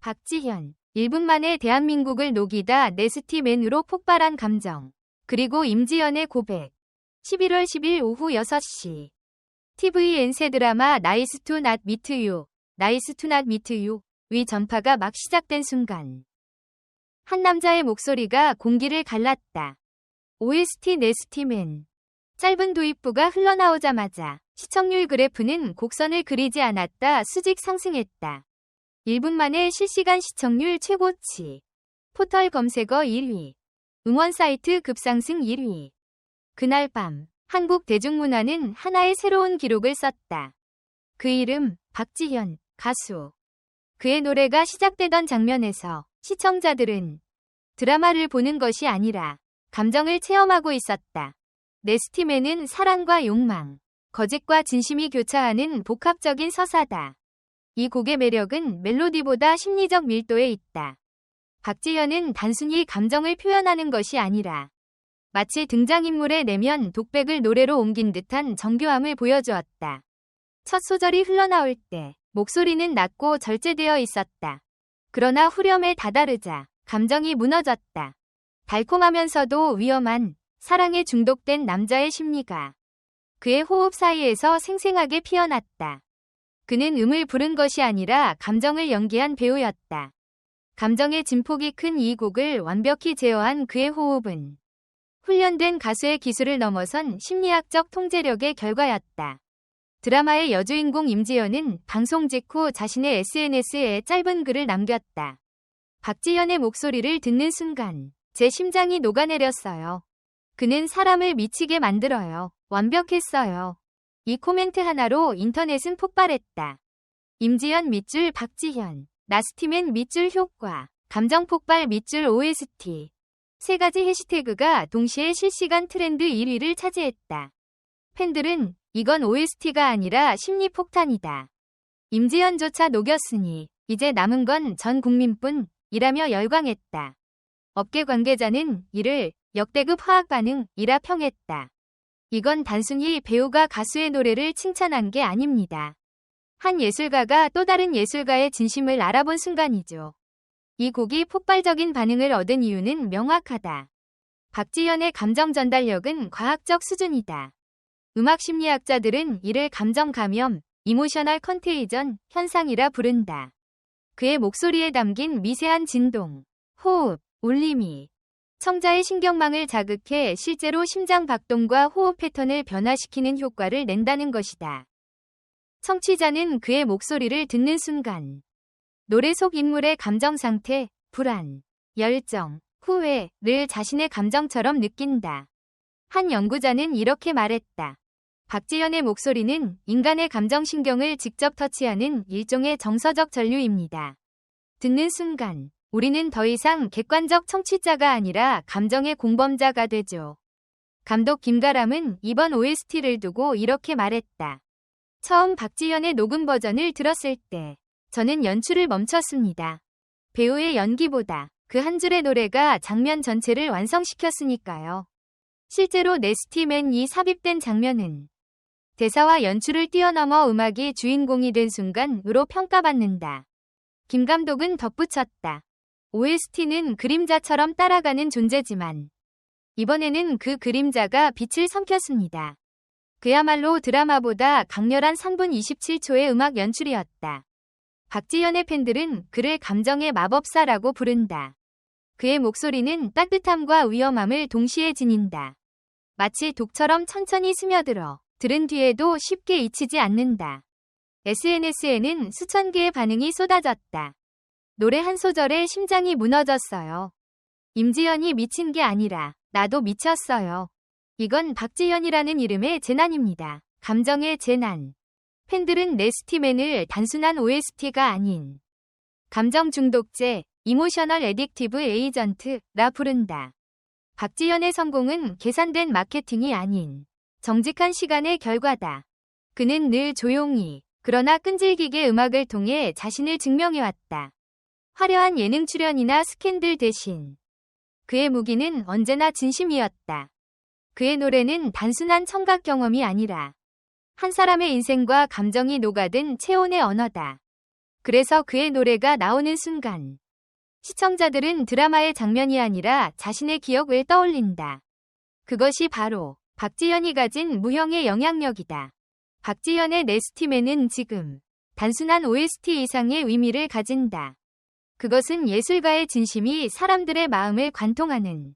박지현 1분 만에 대한민국을 녹이다 네스티 맨으로 폭발한 감정. 그리고 임지연의 고백. 11월 10일 오후 6시. TVN세 드라마 나이스 투 낫 미트 유, 나이스 투 낫 미트 유의 전파가 막 시작된 순간. 한 남자의 목소리가 공기를 갈랐다. OST 네스티맨. 짧은 도입부가 흘러나오자마자 시청률 그래프는 곡선을 그리지 않았다 수직 상승했다. 1분 만에 실시간 시청률 최고치. 포털 검색어 1위. 응원 사이트 급상승 1위. 그날 밤, 한국 대중문화는 하나의 새로운 기록을 썼다. 그 이름, 박지현, 가수. 그의 노래가 시작되던 장면에서 시청자들은 드라마를 보는 것이 아니라 감정을 체험하고 있었다. 네스티맨은 사랑과 욕망, 거짓과 진심이 교차하는 복합적인 서사다. 이 곡의 매력은 멜로디보다 심리적 밀도에 있다. 박지현은 단순히 감정을 표현하는 것이 아니라 마치 등장인물의 내면 독백을 노래로 옮긴 듯한 정교함을 보여주었다. 첫 소절이 흘러나올 때 목소리는 낮고 절제되어 있었다. 그러나 후렴에 다다르자 감정이 무너졌다. 달콤하면서도 위험한 사랑에 중독된 남자의 심리가 그의 호흡 사이에서 생생하게 피어났다. 그는 음을 부른 것이 아니라 감정을 연기한 배우였다. 감정의 진폭이 큰 이 곡을 완벽히 제어한 그의 호흡은 훈련된 가수의 기술을 넘어선 심리학적 통제력의 결과였다. 드라마의 여주인공 임지연은 방송 직후 자신의 SNS에 짧은 글을 남겼다. 박지현의 목소리를 듣는 순간 제 심장이 녹아내렸어요. 그는 사람을 미치게 만들어요. 완벽했어요. 이 코멘트 하나로 인터넷은 폭발했다. 임지연 밑줄 박지현, 나스티맨 밑줄 효과, 감정 폭발 밑줄 OST. 세 가지 해시태그가 동시에 실시간 트렌드 1위를 차지했다. 팬들은 이건 OST가 아니라 심리 폭탄이다. 임지연조차 녹였으니 이제 남은 건 전 국민뿐 이라며 열광했다. 업계 관계자는 이를 역대급 화학 반응이라 평했다. 이건 단순히 배우가 가수의 노래를 칭찬한 게 아닙니다. 한 예술가가 또 다른 예술가의 진심을 알아본 순간이죠. 이 곡이 폭발적인 반응을 얻은 이유는 명확하다. 박지현의 감정 전달력은 과학적 수준이다. 음악 심리학자들은 이를 감정 감염, 이모셔널 컨테이전 현상이라 부른다. 그의 목소리에 담긴 미세한 진동, 호흡, 울림이 청자의 신경망을 자극해 실제로 심장 박동과 호흡 패턴을 변화시키는 효과를 낸다는 것이다. 청취자는 그의 목소리를 듣는 순간 노래 속 인물의 감정 상태, 불안, 열정, 후회를 자신의 감정처럼 느낀다. 한 연구자는 이렇게 말했다. 박지현의 목소리는 인간의 감정신경을 직접 터치하는 일종의 정서적 전류입니다. 듣는 순간 우리는 더 이상 객관적 청취자가 아니라 감정의 공범자가 되죠. 감독 김가람은 이번 OST를 두고 이렇게 말했다. 처음 박지현의 녹음 버전을 들었을 때 저는 연출을 멈췄습니다. 배우의 연기보다 그 한 줄의 노래가 장면 전체를 완성시켰으니까요. 실제로 네스티맨 이 삽입된 장면은 대사와 연출을 뛰어넘어 음악이 주인공이 된 순간으로 평가받는다. 김 감독은 덧붙였다. OST는 그림자처럼 따라가는 존재지만 이번에는 그 그림자가 빛을 삼켰습니다. 그야말로 드라마보다 강렬한 3분 27초의 음악 연출이었다. 박지현의 팬들은 그를 감정의 마법사라고 부른다. 그의 목소리는 따뜻함과 위험함을 동시에 지닌다. 마치 독처럼 천천히 스며들어 들은 뒤에도 쉽게 잊히지 않는다. SNS에는 수천 개의 반응이 쏟아졌다. 노래 한 소절에 심장이 무너졌어요. 임지연이 미친 게 아니라 나도 미쳤어요. 이건 박지현이라는 이름의 재난입니다. 감정의 재난. 팬들은 네스티맨을 단순한 OST가 아닌 감정 중독제, 이모셔널 에딕티브 에이전트라 부른다. 박지현의 성공은 계산된 마케팅이 아닌 정직한 시간의 결과다. 그는 늘 조용히 그러나 끈질기게 음악을 통해 자신을 증명해왔다. 화려한 예능 출연이나 스캔들 대신 그의 무기는 언제나 진심이었다. 그의 노래는 단순한 청각 경험이 아니라 한 사람의 인생과 감정이 녹아든 체온의 언어다. 그래서 그의 노래가 나오는 순간 시청자들은 드라마의 장면이 아니라 자신의 기억을 떠올린다. 그것이 바로 박지현이 가진 무형의 영향력이다. 박지현의 네스티맨은 지금 단순한 OST 이상의 의미를 가진다. 그것은 예술가의 진심이 사람들의 마음을 관통하는